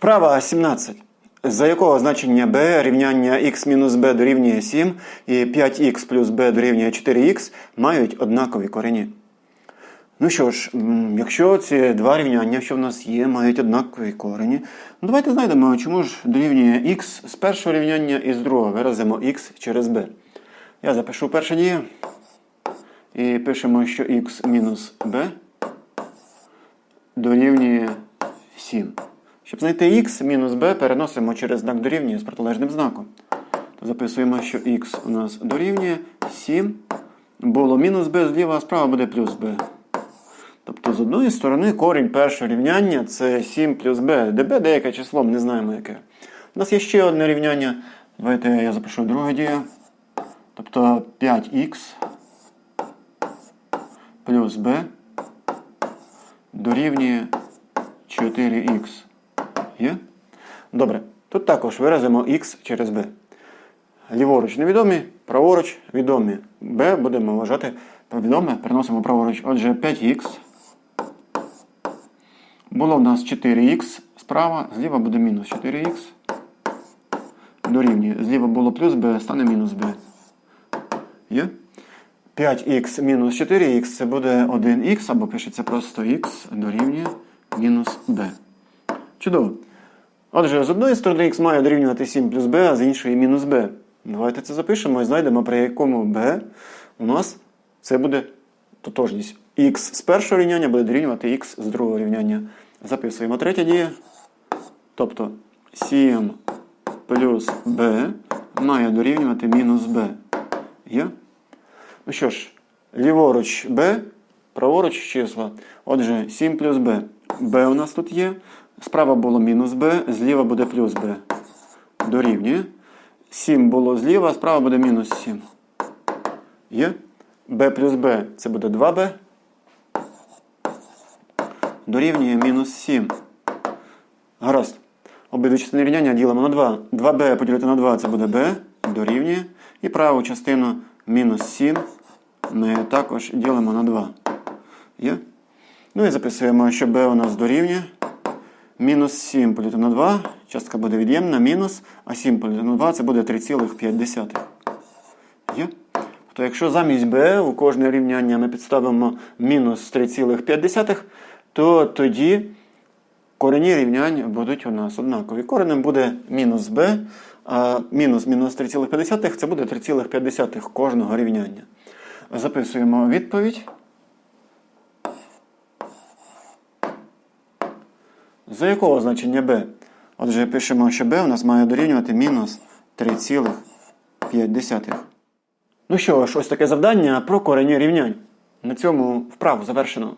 Вправа 17. За якого значення b рівняння x мінус b дорівнює 7 і 5x плюс b дорівнює 4x мають однакові корені. Ну що ж, якщо ці два рівняння, що в нас є, мають однакові корені, ну давайте знайдемо, чому ж дорівнює x з першого рівняння і з другого. Виразимо x через b. Я запишу перше діє. І пишемо, що x мінус b дорівнює 7. Щоб знайти x мінус b, переносимо через знак дорівнює з протилежним знаком. Записуємо, що x у нас дорівнює 7. Було мінус b зліва, а справа буде плюс b. Тобто, з одної сторони, корінь першого рівняння це 7 плюс b, де деяке число, ми не знаємо яке. У нас є ще одне рівняння. Давайте я запишу друге дію. Тобто 5х плюс b дорівнює 4х. Є? Добре. Тут також виразимо х через b. Ліворуч невідомі, праворуч відомі. b будемо вважати відоме, переносимо праворуч. Отже, 5х. Було в нас 4х справа, зліва буде мінус 4х. Дорівнює. Зліва було плюс b, стане мінус b. Є? 5х мінус 4х це буде 1х, або пишеться просто х дорівнює мінус b. Чудово. Отже, з одної сторони х має дорівнювати 7 плюс b, а з іншої мінус b. Давайте це запишемо і знайдемо, при якому b у нас це буде тотожність. х з першого рівняння буде дорівнювати х з другого рівняння. Записуємо третє діє. Тобто 7 плюс b має дорівнювати мінус b. Є? Ну що ж, ліворуч b, праворуч числа. Отже, 7 плюс b. b у нас тут є. Справа було мінус b, зліва буде плюс b. Дорівнює. 7 було зліва, справа буде мінус 7. Є? b плюс b це буде 2b. Дорівнює мінус 7. Гаразд. Обидві частини рівняння ділимо на 2. 2b поділити на 2 це буде b, дорівнює. І праву частину мінус 7 ми також ділимо на 2. Є? Ну і записуємо, що b у нас дорівнює. Мінус 7 поділити на 2. Частка буде від'ємна, мінус, а 7 поділити на 2 це буде 3,5. Є? Тобто, якщо замість b у кожне рівняння ми підставимо мінус 3,5, то тоді корені рівнянь будуть у нас однакові. Коренем буде мінус b, а мінус мінус 3,5 це буде 3,5 кожного рівняння. Записуємо відповідь. За якого значення b? Отже, пишемо, що b у нас має дорівнювати мінус 3,5. Ну що ж, ось таке завдання про корені рівнянь. На цьому вправу завершено.